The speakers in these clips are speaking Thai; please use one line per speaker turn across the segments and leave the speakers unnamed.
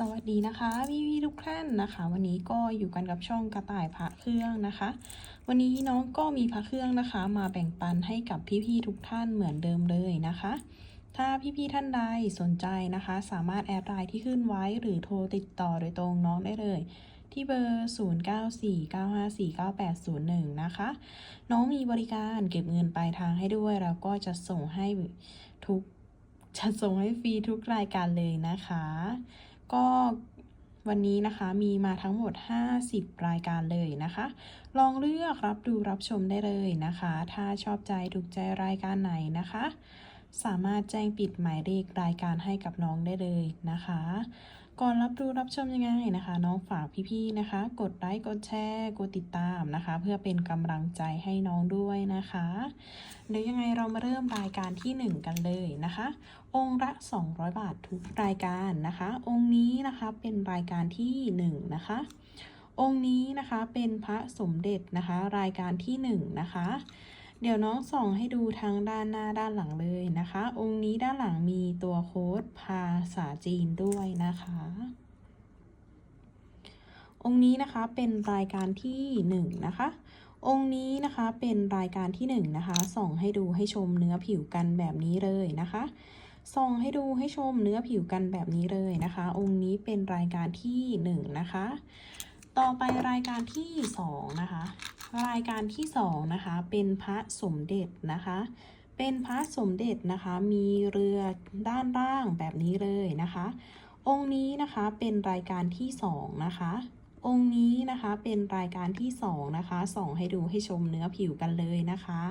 สวัสดีนะคะพี่พี่ๆทุกท่านนะคะ วันนี้ก็อยู่กันกับช่องกระต่ายพระเครื่องนะคะ วันนี้น้องก็มีพระเครื่องนะคะ มาแบ่งปันให้กับพี่พี่ๆทุกท่านเหมือนเดิมเลยนะคะ ถ้าพี่พี่ๆท่านใดสนใจนะคะ สามารถแอดไลน์ที่ขึ้นไว้หรือโทรติดต่อโดยตรงน้องได้เลย ที่เบอร์ 0949549801 นะคะ น้องมีบริการเก็บเงินปลายทางให้ด้วยแล้วก็จะส่งให้ทุกจะส่งให้ฟรีทุกรายการเลยนะคะ ก็วันนี้นะคะมีมาทั้งหมด 50 รายการเลยนะคะ ลองเลือกรับดูรับชมได้เลยนะคะ ถ้าชอบใจถูกใจรายการไหนนะคะ สามารถแจ้งปิดหมายเลขรายการให้กับน้องได้เลยนะคะ ก่อนรับดูรับชมยังไงนะคะ น้องฝากพี่ๆนะคะ กดไลค์กดแชร์กดติดตามนะคะ เพื่อเป็นกำลังใจให้น้องด้วยนะคะเดี๋ยวยังไงเรามาเริ่มรายการที่ 1 กันเลยนะคะ องค์ละ 200 บาททุกรายการนะคะ องค์นี้นะคะเป็นรายการที่ 1 นะคะ องค์นี้นะคะเป็นพระสมเด็จนะคะ รายการที่ 1 นะคะ เดี๋ยวน้องส่องให้ดูทั้งด้านหน้าด้านหลังเลยนะคะ องค์นี้ด้านหลังมีตัวโค้ดภาษาจีนด้วยนะคะ องค์นี้นะคะเป็นรายการที่1นะคะองค์นี้นะคะเป็นรายการที่1นะคะส่องให้ดูให้ชมเนื้อผิวกันแบบนี้เลยนะคะส่องให้ดูให้ชมเนื้อผิวกันแบบนี้เลยนะคะ องค์นี้เป็นรายการที่1นะคะ ต่อไปรายการที่2นะคะ รายการที่2นะคะเป็นพระสมเด็จนะคะ เป็นพระสมเด็จนะคะมีเรือด้านล่างแบบนี้เลยนะคะ องค์นี้นะคะเป็นรายการที่2นะคะ องค์นี้นะคะเป็นรายการที่2นะคะส่องให้ดูให้ชมเนื้อผิวกันเลยนะคะ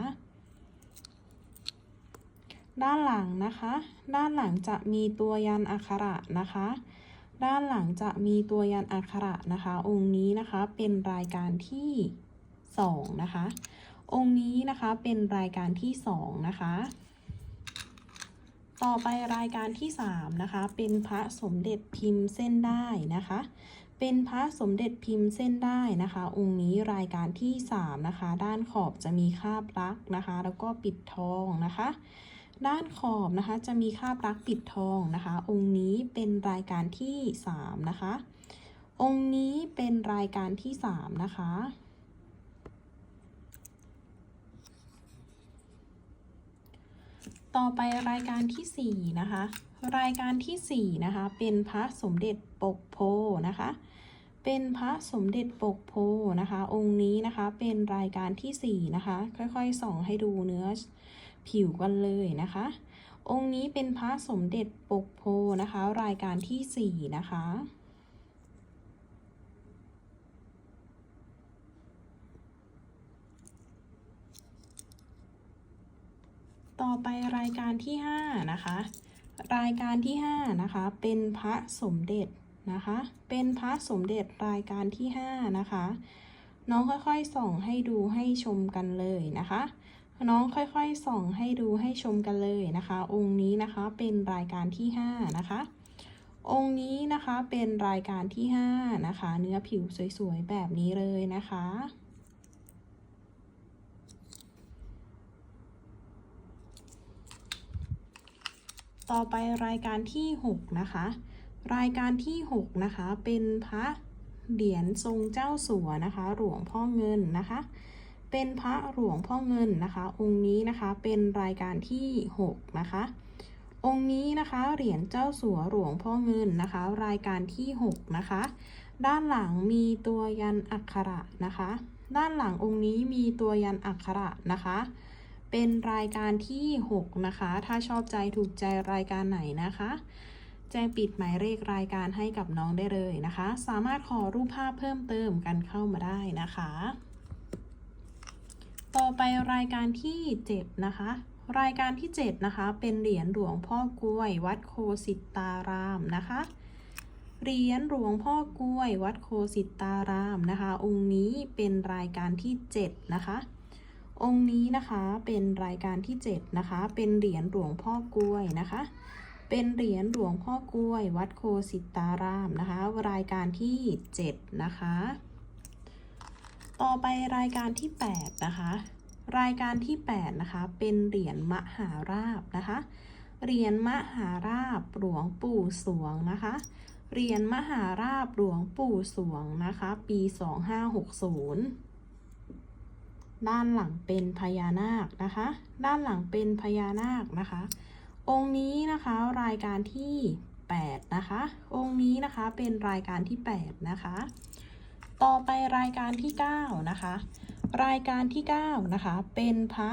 ด้านหลังนะคะ ด้านหลังจะมีตัวยันอักขระนะคะ ด้านหลังจะมีตัวยันอักขระนะคะ องค์นี้นะคะเป็นรายการที่ 2 นะคะ องค์นี้นะคะเป็นรายการที่ 2 นะคะ ต่อไปรายการที่ 3 นะคะ เป็นพระสมเด็จพิมพ์เส้นได้นะคะ เป็นพระสมเด็จพิมพ์เส้นได้นะคะ องค์นี้รายการที่ 3 นะคะ ด้านขอบจะมีคาบลักษ์นะคะ แล้วก็ปิดทองนะคะด้านขอบนะคะจะมีคาบลักษ์ปิดทองนะคะ องค์นี้เป็นรายการที่ 3 นะคะ องค์นี้เป็นรายการที่ 3 นะคะ ต่อไปรายการที่ 4 นะคะ รายการที่ 4 นะคะ เป็นพระสมเด็จปกโพนะคะ เป็นพระสมเด็จปกโพนะคะ องค์นี้นะคะเป็นรายการที่ 4 นะคะ ค่อยๆส่องให้ดูเนื้อผิวกันเลยนะคะ องค์นี้เป็นพระสมเด็จปกโพนะคะ รายการที่ 4 นะคะ ต่อไปรายการที่ 5 นะคะ รายการที่ 5 นะคะ เป็นพระสมเด็จนะคะ เป็นพระสมเด็จรายการที่ 5 นะคะ น้องค่อยๆส่องให้ดูให้ชมกันเลยนะคะ น้องค่อยๆส่องให้ดูให้ชมกันเลยนะคะ องค์นี้นะคะเป็นรายการที่ 5 นะคะ องค์นี้นะคะเป็นรายการที่ 5 นะคะ เนื้อผิวสวยๆ แบบนี้เลยนะคะ ต่อไปรายการที่ 6 นะคะ รายการที่ 6 นะคะ เป็นพระเหรียญทรงเจ้าสัวนะคะ หลวงพ่อเงินนะคะ เป็นพระหลวงพ่อเงินนะคะ องค์นี้นะคะเป็นรายการที่ 6 นะคะ องค์นี้นะคะเหรียญเจ้าสัวหลวงพ่อเงินนะคะ รายการที่ 6 นะคะ ด้านหลังมีตัวยันอักขระนะคะ ด้านหลังองค์นี้มีตัวยันอักขระนะคะ เป็นรายการที่ 6 นะคะ ถ้าชอบใจถูกใจรายการไหนนะคะ แจ้งปิดหมายเลขรายการให้กับน้องได้เลยนะคะ สามารถขอรูปภาพเพิ่มเติมกันเข้ามาได้นะคะ ต่อไปรายการที่ 7 นะคะ รายการที่ 7 นะคะ เป็นเหรียญหลวงพ่อกล้วย วัดโคสิตารามนะคะเหรียญหลวงพ่อกล้วย วัดโคสิตารามนะคะ องค์นี้เป็นรายการที่ 7 นะคะ องค์นี้นะคะเป็นรายการที่ 7 นะคะ เป็นเหรียญหลวงพ่อกล้วยนะคะ เป็นเหรียญหลวงพ่อกล้วย วัดโคสิตารามนะคะ รายการที่ 7 นะคะ ต่อไปรายการที่ 8 นะคะ รายการที่ 8 นะคะ เป็นเหรียญมหาราบนะคะ เหรียญมหาราบหลวงปู่สวงนะคะเหรียญมหาราบหลวงปู่สวงนะคะ ปี 2560 ด้านหลังเป็นพญานาคนะคะ ด้านหลังเป็นพญานาคนะคะ องค์นี้นะคะรายการที่8นะคะ องค์นี้นะคะเป็นรายการที่ 8 นะคะ ต่อไปรายการที่ 9 นะคะ รายการที่ 9 นะคะ เป็นพระ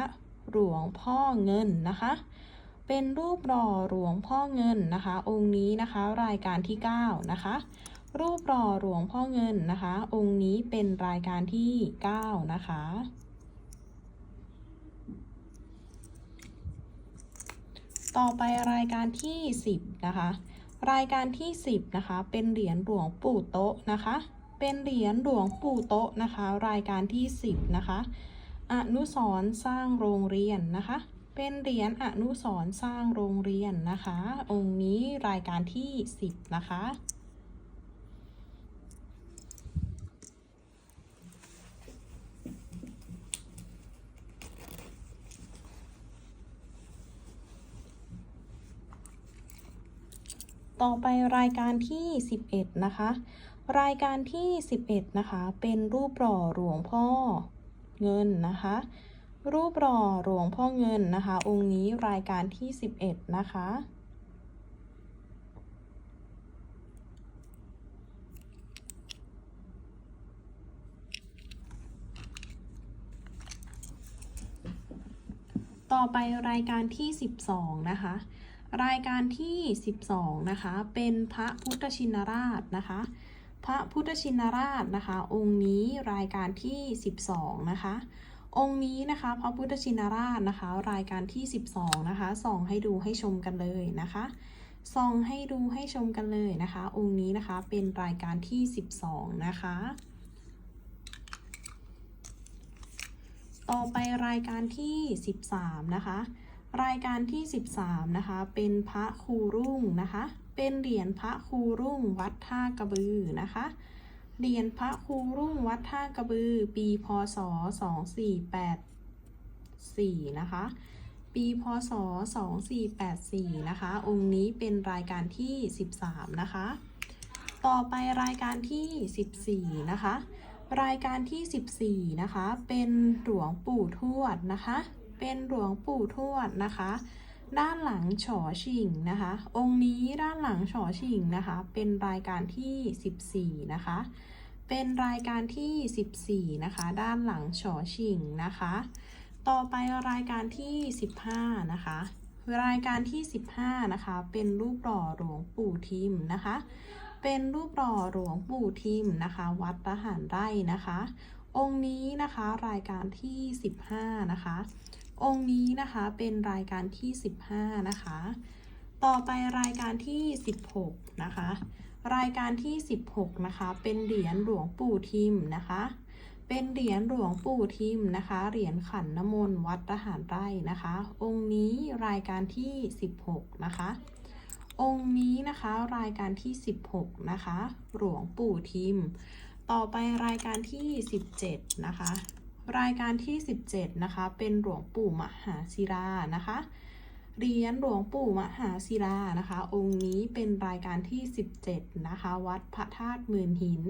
หลวงพ่อเงินนะคะ เป็นรูปหล่อหลวงพ่อเงินนะคะ องค์นี้นะคะรายการที่ 9 นะคะ รูปหล่อหลวงพ่อเงินนะคะ องค์นี้เป็นรายการที่ 9 นะคะ ต่อไปรายการที่ 10 นะคะ รายการที่ 10 นะคะ เป็นเหรียญหลวงปู่โต๊ะนะคะ เป็นเหรียญหลวงปู่โต๊ะนะคะ รายการที่ 10 นะคะ อนุสรสร้างโรงเรียนนะคะ เป็นเหรียญอนุสรสร้างโรงเรียนนะคะ องค์นี้รายการที่ 10 นะคะ ต่อไปรายการที่ 11 นะคะ รายการที่ 11 นะคะ เป็นรูปหล่อหลวงพ่อเงินนะคะ รูปหล่อหลวงพ่อเงินนะคะ องค์นี้รายการที่ 11 นะคะต่อไปรายการที่ 12 นะคะ รายการที่ 12 นะคะ เป็นพระพุทธชินราชนะคะ พระพุทธชินราชนะคะ องค์นี้รายการที่ 12 นะคะ องค์นี้นะคะพระพุทธชินราชนะคะ รายการที่ 12 นะคะ ส่องให้ดูให้ชมกันเลยนะคะส่องให้ดูให้ชมกันเลยนะคะ องค์นี้นะคะเป็นรายการที่ 12 นะคะ ต่อไปรายการที่ 13 นะคะ รายการที่ 13 นะคะ เป็นพระครูรุ่งนะคะ เป็นเหรียญพระครูรุ่งวัดท่ากระบือนะคะ เหรียญพระครูรุ่งวัดท่ากระบือ ปีพศ 2484 นะคะ ปีพศ 2484 นะคะ องค์นี้เป็นรายการที่ 13 นะคะ ต่อไปรายการที่ 14 นะคะ รายการที่ 14 นะคะ เป็นหลวงปู่ทวดนะคะ เป็นหลวงปู่ทวดนะคะ ด้านหลังฉอชิงนะคะ องค์นี้ด้านหลังฉอชิงนะคะ เป็นรายการที่ 14 นะคะ เป็นรายการที่ 14 นะคะ ด้านหลังฉอชิงนะคะ ต่อไปรายการที่ 15 นะคะรายการที่ 15 นะคะ เป็นรูปหล่อหลวงปู่ทิมนะคะ เป็นรูปหล่อหลวงปู่ทิมนะคะ วัดทหารไร่นะคะ องค์นี้นะคะรายการที่ 15 นะคะ องค์นี้นะคะเป็นรายการที่ 15 นะคะ ต่อไปรายการที่ 16 นะคะ รายการที่ 16 นะคะ เป็นเหรียญหลวงปู่ทิมนะคะ เป็นเหรียญหลวงปู่ทิมนะคะ เหรียญขันน้ำมนต์วัดทหารไร่นะคะ องค์นี้รายการที่ 16 นะคะ องค์นี้นะคะรายการที่ 16 นะคะ หลวงปู่ทิม ต่อไปรายการที่ 17 นะคะ รายการที่ 17 นะคะ เป็นหลวงปู่มหาศิลานะคะเหรียญหลวงปู่มหาศิลานะคะ องค์นี้เป็นรายการที่ 17 นะคะ วัดพระธาตุหมื่นหิน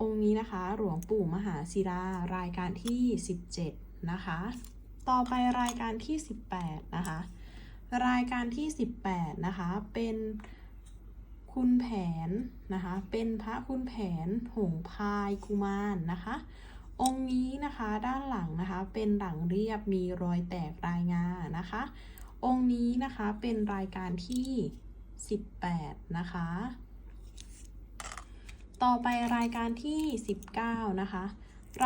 องค์นี้นะคะ หลวงปู่มหาศิลารายการที่ 17 นะคะ ต่อไปรายการที่ 18 นะคะ รายการที่ 18 นะคะ เป็นคุณแผนนะคะ เป็นพระคุณแผนหงพายกุมารนะคะ องค์นี้นะคะด้านหลังนะคะเป็นหลังเรียบมีรอยแตกรายงานะคะ องค์นี้นะคะเป็นรายการที่ 18 นะคะ ต่อไปรายการที่ 19 นะคะ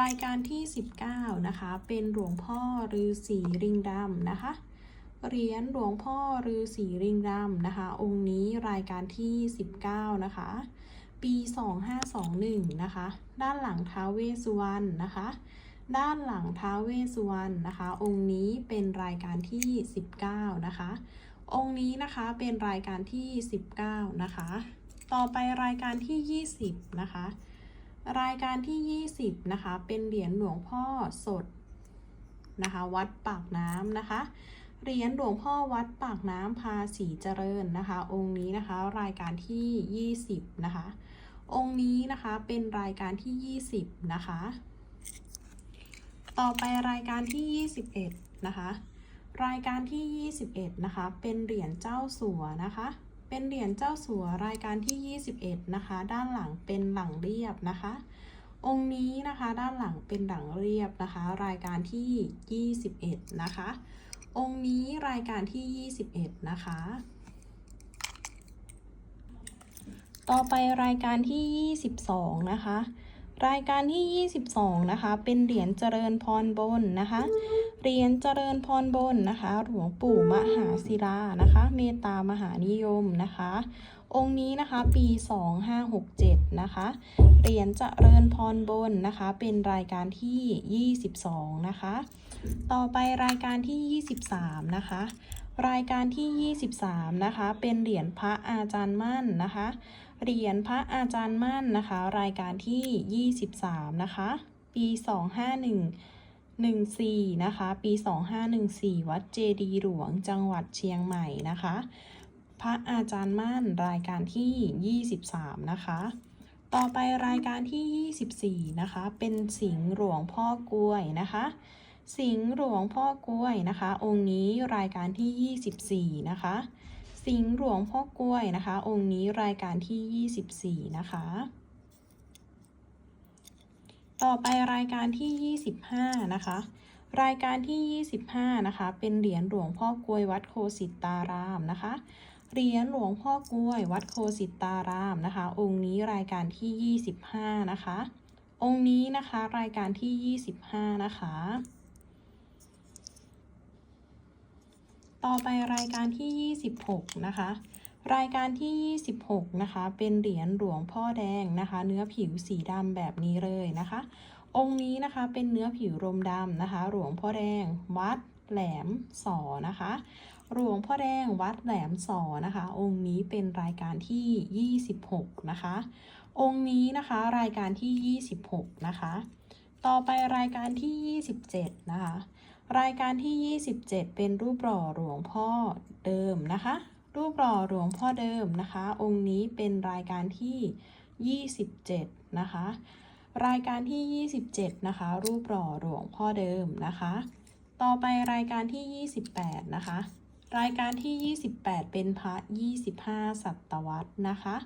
รายการที่ 19 นะคะ เป็นหลวงพ่อฤาษีริงดำนะคะเหรียญหลวงพ่อฤาษีริงดำนะคะ องค์นี้รายการที่ 19 นะคะ ปี 2521 นะคะ ด้านหลังท้าเวสุวรรณนะคะ ด้านหลังท้าเวสุวรรณนะคะ องค์นี้เป็นรายการที่ 19 นะคะ องค์นี้นะคะเป็นรายการที่ 19 นะคะ ต่อไปรายการที่ 20 นะคะ รายการที่ 20 นะคะ เป็นเหรียญหลวงพ่อสดนะคะ วัดปากน้ำนะคะเหรียญหลวงพ่อวัดปากน้ำพาสีเจริญนะคะ องค์นี้นะคะ รายการที่ 20 นะคะ องค์นี้นะคะเป็นรายการที่ 20 นะคะ ต่อไปรายการที่ 21 นะคะ รายการที่ 21 นะคะ เป็นเหรียญเจ้าสัวนะคะ เป็นเหรียญเจ้าสัวรายการที่ 21 นะคะ ด้านหลังเป็นหลังเรียบนะคะ องค์นี้นะคะด้านหลังเป็นหลังเรียบนะคะ รายการที่ 21 นะคะ องค์นี้รายการที่ 21 นะคะ ต่อไปรายการที่ 22 นะคะ รายการที่ 22 นะคะ เป็นเหรียญเจริญพรบนนะคะ เหรียญเจริญพรบนนะคะ หลวงปู่มหาศิลานะคะ เมตตามหานิยมนะคะ องค์นี้นะคะปี 2567 นะคะ เหรียญเจริญพรบนนะคะ เป็นรายการที่ 22 นะคะ ต่อไปรายการที่ 23 นะคะรายการที่ 23 นะคะ เป็นเหรียญพระอาจารย์มั่นนะคะ เหรียญพระอาจารย์มั่นนะคะ รายการที่ 23 นะคะ ปี 2514 นะคะ ปี 2514 วัดเจดีหลวงจังหวัดเชียงใหม่นะคะ พระอาจารย์มั่นรายการที่ 23 นะคะ ต่อไปรายการที่ 24 นะคะ เป็นสิงห์หลวงพ่อกล้วยนะคะสิงห์หลวงพ่อกล้วยนะคะ องค์นี้รายการที่ 24 นะคะ สิงห์หลวงพ่อกล้วยนะคะ องค์นี้รายการที่ 24 นะคะ ต่อไปรายการที่ 25 นะคะ รายการที่ 25 นะคะ เป็นเหรียญหลวงพ่อกล้วยวัดโคสิตารามนะคะ เหรียญหลวงพ่อกล้วยวัดโคสิตารามนะคะ องค์นี้รายการที่ 25 นะคะ องค์นี้นะคะรายการที่ 25 นะคะ ต่อไปรายการที่ 26 นะคะ รายการที่ 26 นะคะ เป็นเหรียญหลวงพ่อแดงนะคะ เนื้อผิวสีดำแบบนี้เลยนะคะ องค์นี้นะคะเป็นเนื้อผิวรมดำนะคะ หลวงพ่อแดงวัดแหลมสอนะคะ หลวงพ่อแดงวัดแหลมสอนะคะ องค์นี้เป็นรายการที่ 26 นะคะ องค์นี้นะคะรายการที่ 26 นะคะ ต่อไปรายการที่ 27 นะคะ รายการที่ 27 เป็นรูปหล่อหลวงพ่อเดิมนะคะ รูปหล่อหลวงพ่อเดิมนะคะ องค์นี้เป็นรายการที่ 27 นะคะ รายการที่ 27 นะคะ รูปหล่อหลวงพ่อเดิมนะคะ ต่อไปรายการที่ 28 นะคะ รายการที่ 28 เป็นพระ 25 สัตวรรษนะคะ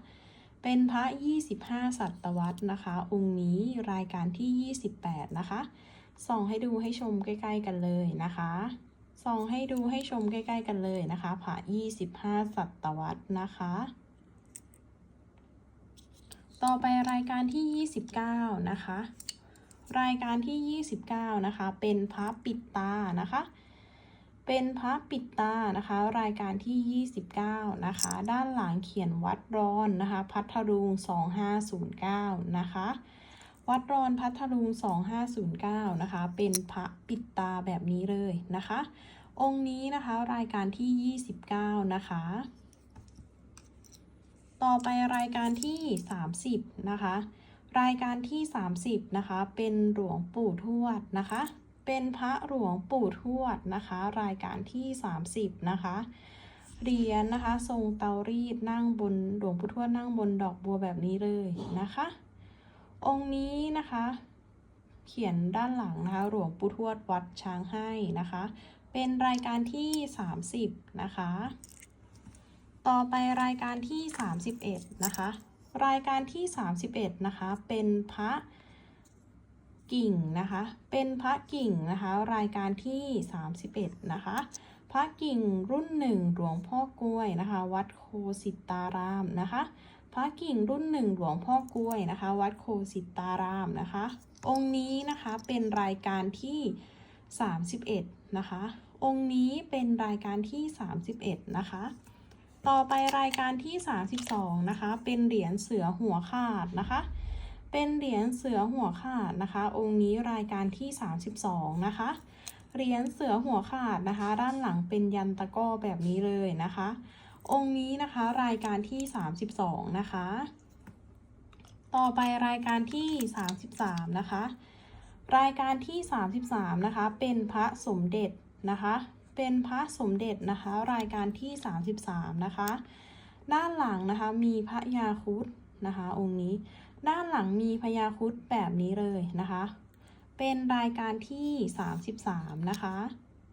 เป็นพระ 25 สัตวรรษนะคะ องค์นี้รายการที่ 28 นะคะ ส่องให้ดูให้ชมใกล้ ๆ กันเลยนะคะส่องให้ดูให้ชมใกล้ ๆ กันเลยนะคะพระ25สัตวรรษนะคะ ต่อไปรายการที่ 29 นะคะ รายการที่ 29 นะคะ เป็นพระปิดตานะคะ เป็นพระปิดตานะคะ รายการที่ 29 นะคะ ด้านหลังเขียนวัดร้อนนะคะ พัทลุง2509 นะคะ วัดรอนพัทลุง2509 นะคะ เป็นพระปิดตาแบบนี้เลยนะคะ องค์นี้นะคะรายการที่ 29 นะคะ ต่อไปรายการที่ 30 นะคะ รายการที่ 30 นะคะ เป็นหลวงปู่ทวดนะคะ เป็นพระหลวงปู่ทวดนะคะ รายการที่ 30 นะคะเหรียญนะคะ ทรงเตารีดนั่งบนหลวงปู่ทวดนั่งบนดอกบัวแบบนี้เลยนะคะ องค์นี้นะคะ เขียนด้านหลังนะคะ หลวงปู่ทวดวัดช้างให้นะคะ เป็นรายการที่ 30 นะคะ ต่อไปรายการที่ 31 นะคะ รายการที่ 31 นะคะ เป็นพระกิ่งนะคะ เป็นพระกิ่งนะคะ รายการที่ 31 นะคะ พระกิ่งรุ่นหนึ่งหลวงพ่อกล้วยนะคะ วัดโคสิตารามนะคะ พระกิ่งรุ่นหนึ่งหลวงพ่อกล้วยนะคะ วัดโคสิตารามนะคะ องค์นี้นะคะเป็นรายการที่ 31 นะคะ องค์นี้เป็นรายการที่ 31 นะคะ ต่อไปรายการที่ 32 นะคะ เป็นเหรียญเสือหัวขาดนะคะ เป็นเหรียญเสือหัวขาดนะคะ องค์นี้รายการที่ 32 นะคะเหรียญเสือหัวขาดนะคะ ด้านหลังเป็นยันตะก้อแบบนี้เลยนะคะ องค์นี้นะคะรายการที่ 32 นะคะ ต่อไปรายการที่ 33 นะคะ รายการที่ 33 นะคะ เป็นพระสมเด็จนะคะ เป็นพระสมเด็จนะคะ รายการที่ 33 นะคะ ด้านหลังนะคะมีพระยาคุดนะคะ องค์นี้ ด้านหลังมีพญาคุดแบบนี้เลยนะคะ เป็นรายการที่ 33 นะคะ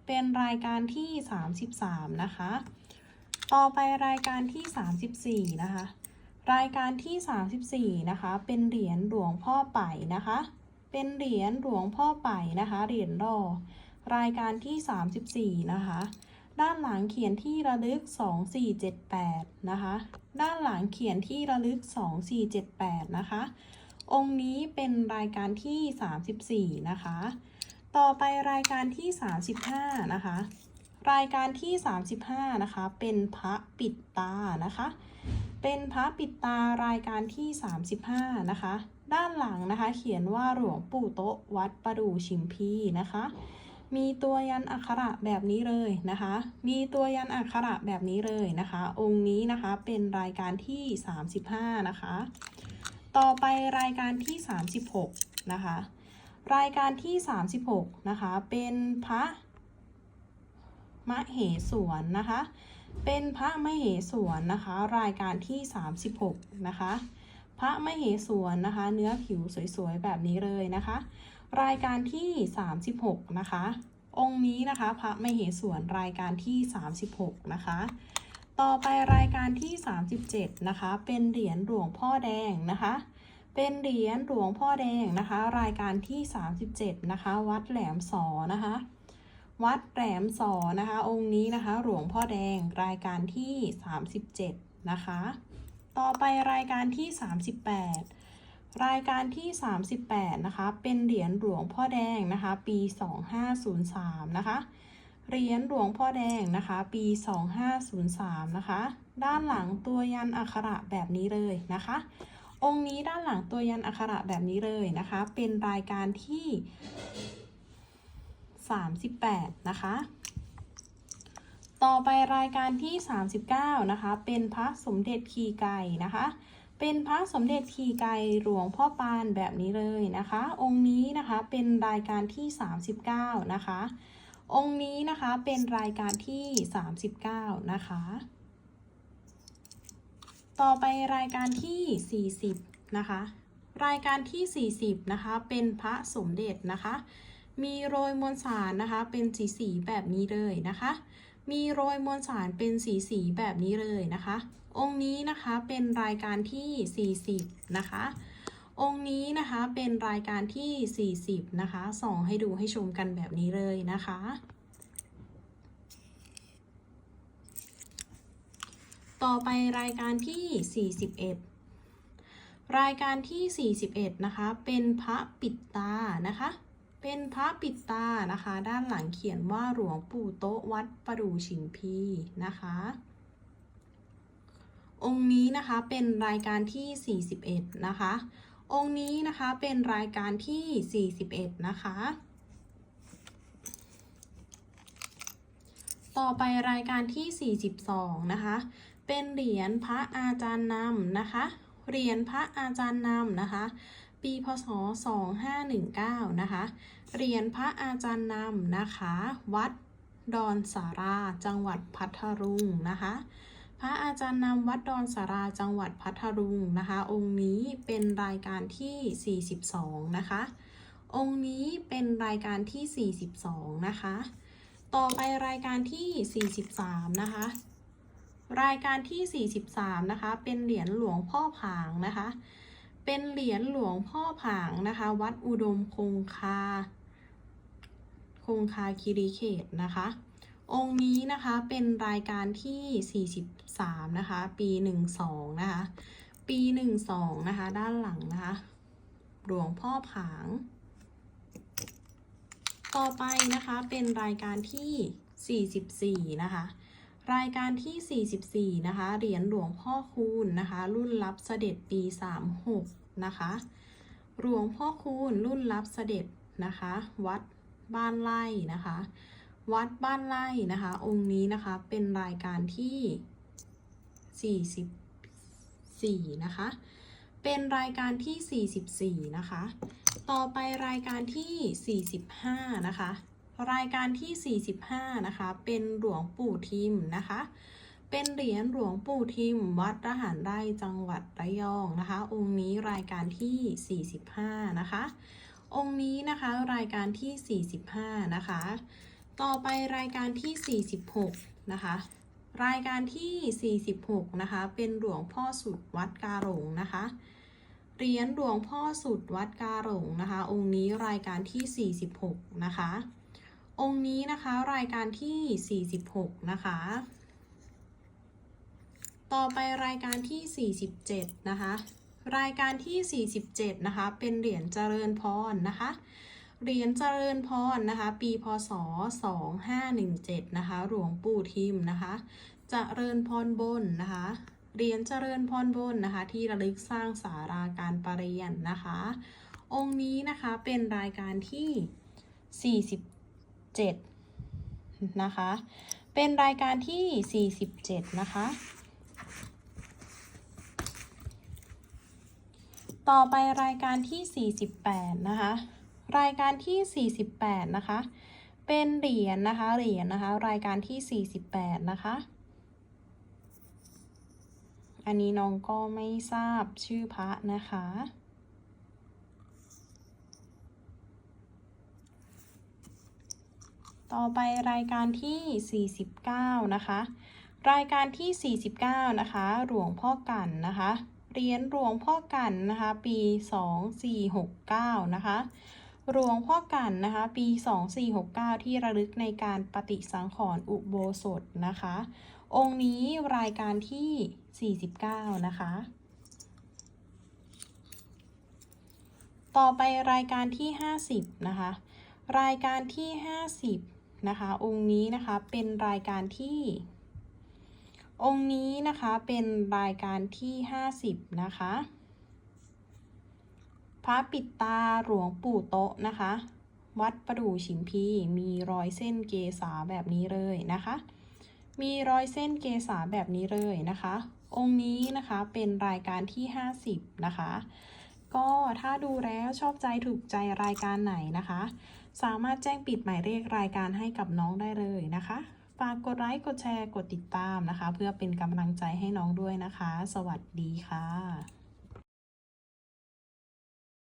เป็นรายการที่ 33 นะคะ ต่อไปรายการที่ 34 นะคะ รายการที่ 34 นะคะ เป็นเหรียญหลวงพ่อไป่นะคะ เป็นเหรียญหลวงพ่อไป่นะคะ เหรียญรอ รายการที่ 34 นะคะ ด้านหลังเขียนที่ระลึก 2478 นะคะ ด้านหลังเขียนที่ระลึก 2478 นะคะ องค์นี้เป็นรายการที่ 34 นะคะ ต่อไปรายการที่ 35 นะคะ รายการที่ 35 นะคะ เป็นพระปิดตานะคะ เป็นพระปิดตารายการที่ 35 นะคะ ด้านหลังนะคะ เขียนว่าหลวงปู่โต๊ะวัดประดูชิมพีนะคะ มีตัวยันอักขระแบบนี้เลยนะคะ มีตัวยันอักขระแบบนี้เลยนะคะ องค์นี้นะคะเป็นรายการที่ 35 นะคะ ต่อไปรายการที่ 36 นะคะรายการที่ 36 นะคะ เป็นพระ มเหสวนนะคะ เป็นพระมเหสวนนะคะ รายการที่ 36 นะคะ พระมเหสวนนะคะ เนื้อผิวสวยๆแบบนี้เลยนะคะ รายการที่ 36 นะคะ องค์นี้นะคะ พระมเหสวนรายการที่ 36 นะคะต่อไปรายการที่ 37 นะคะ เป็นเหรียญหลวงพ่อแดงนะคะ เป็นเหรียญหลวงพ่อแดงนะคะ รายการที่ 37 นะคะ วัดแหลมสอนะคะ วัดแหลมสอนะคะ องค์นี้นะคะ หลวงพ่อแดงรายการที่ 37 นะคะ ต่อไปรายการที่ 38 รายการที่ 38 นะคะ เป็นเหรียญหลวงพ่อแดงนะคะ ปี 2503 นะคะเหรียญหลวงพ่อแดงนะคะ ปี 2503 นะคะ ด้านหลังตัวยันอักขระแบบนี้เลยนะคะ องค์นี้ด้านหลังตัวยันอักขระแบบนี้เลยนะคะ เป็นรายการที่ 38 นะคะ ต่อไปรายการที่ 39 นะคะ เป็นพระสมเด็จขี่ไก่นะคะ เป็นพระสมเด็จขี่ไก่หลวงพ่อปานแบบนี้เลยนะคะ องค์นี้นะคะเป็นรายการที่ 39 นะคะ องค์นี้นะคะเป็นรายการที่ 39 นะคะ ต่อไปรายการที่ 40 นะคะ รายการที่ 40 นะคะ เป็นพระสมเด็จนะคะ มีโรยมวลสารนะคะ เป็นสีสีแบบนี้เลยนะคะ มีโรยมวลสารเป็นสีสีแบบนี้เลยนะคะ องค์นี้นะคะเป็นรายการที่ 40 นะคะ องค์นี้นะคะเป็นรายการที่ 40 นะคะส่องให้ดูให้ชมกันแบบนี้เลยนะคะ ต่อไปรายการที่ 41รายการที่ 41 นะคะ เป็นพระปิดตานะคะ เป็นพระปิดตานะคะ ด้านหลังเขียนว่าหลวงปู่โต๊ะวัดประดู่ฉิมพีนะคะ องค์นี้นะคะเป็นรายการที่ 41 นะคะ องค์นี้นะคะเป็นรายการที่ 41 นะคะ ต่อไปรายการที่ 42 นะคะ เป็นเหรียญพระอาจารย์นำนะคะ เหรียญพระอาจารย์นำนะคะ ปีพศ 2519 นะคะ เหรียญพระอาจารย์นำนะคะ วัดดอนสาราจังหวัดพัทลุงนะคะ พระอาจารย์นำวัดดอนสาราจังหวัดพัทลุงนะคะ องค์นี้เป็นรายการที่ 42 นะคะ องค์นี้เป็นรายการที่ 42 นะคะ ต่อไปรายการที่ 43 นะคะ รายการที่ 43 นะคะ เป็นเหรียญหลวงพ่อผางนะคะ เป็นเหรียญหลวงพ่อผางนะคะ วัดอุดมคงคา คงคาคิริเขตนะคะ องค์นี้นะคะเป็นรายการที่ 43 นะคะ ปี 12 นะคะ ปี 12 นะคะ ด้านหลังนะคะ หลวงพ่อผาง ต่อไปนะคะเป็นรายการที่ 44 นะคะ รายการที่ 44 นะคะ เหรียญหลวงพ่อคูณนะคะ รุ่นรับเสด็จปี 36 นะคะ หลวงพ่อคูณรุ่นรับเสด็จนะคะ วัดบ้านไร่นะคะ วัดบ้านไร่นะคะ องค์นี้นะคะ เป็นรายการที่ 44 นะคะ เป็นรายการที่ 44 นะคะ ต่อไปรายการที่ 45 นะคะ รายการที่ 45 นะคะ เป็นหลวงปู่ทิมนะคะ เป็นเหรียญหลวงปู่ทิม วัดระหารไร่จังหวัดระยองนะคะ องค์นี้รายการที่ 45 นะคะ องค์นี้นะคะรายการที่ 45 นะคะ ต่อไปรายการที่ 46 นะคะ รายการที่ 46 นะคะ เป็นหลวงพ่อสุดวัดกาหลงนะคะเหรียญหลวงพ่อสุดวัดกาหลงนะคะ องค์นี้รายการที่ 46 นะคะ องค์นี้นะคะรายการที่ 46 นะคะ ต่อไปรายการที่ 47 นะคะ รายการที่ 47 นะคะ เป็นเหรียญเจริญพรนะคะ เหรียญเจริญพรนะคะ ปีพศ 2517 นะคะ หลวงปู่ทิมนะคะเจริญพรบนนะคะเหรียญเจริญพรบนนะคะ ที่ระลึกสร้างสาราการประเรียนนะคะ องค์นี้นะคะเป็นรายการที่ 47นะคะ เป็นรายการที่ 47 นะคะ ต่อไปรายการที่ 48 นะคะ รายการที่ 48 นะคะ เป็นเหรียญนะคะ เหรียญนะคะ รายการที่ 48 นะคะ อันนี้น้องก็ไม่ทราบชื่อพระนะคะ ต่อไปรายการที่ 49 นะคะ รายการที่ 49 นะคะ หลวงพ่อกันนะคะ เหรียญหลวงพ่อกันนะคะ ปี 2469 นะคะ หลวงพ่อกันนะคะ ปี 2469 ที่ระลึกในการปฏิสังขรณ์อุโบสถนะคะ องค์นี้รายการที่ 49 นะคะต่อไปรายการที่ 50 นะคะ รายการที่ 50 นะคะ องค์นี้นะคะเป็นรายการที่ องค์นี้นะคะเป็นรายการที่50นะคะ พระปิดตาหลวงปู่โตะนะคะ วัดประดู่ฉิมพีมีรอยเส้นเกษาแบบนี้เลยนะคะ มีรอยเส้นเกษาแบบนี้เลยนะคะ องค์นี้นะคะเป็นรายการที่50นะคะ ก็ถ้าดูแล้วชอบใจถูกใจรายการไหนนะคะ สามารถแจ้งปิดหมายเลขรายการให้กับน้องได้เลยนะคะ ฝากกดไลค์กดแชร์กดติดตามนะคะ เพื่อเป็นกำลังใจให้น้องด้วยนะคะ สวัสดีค่ะ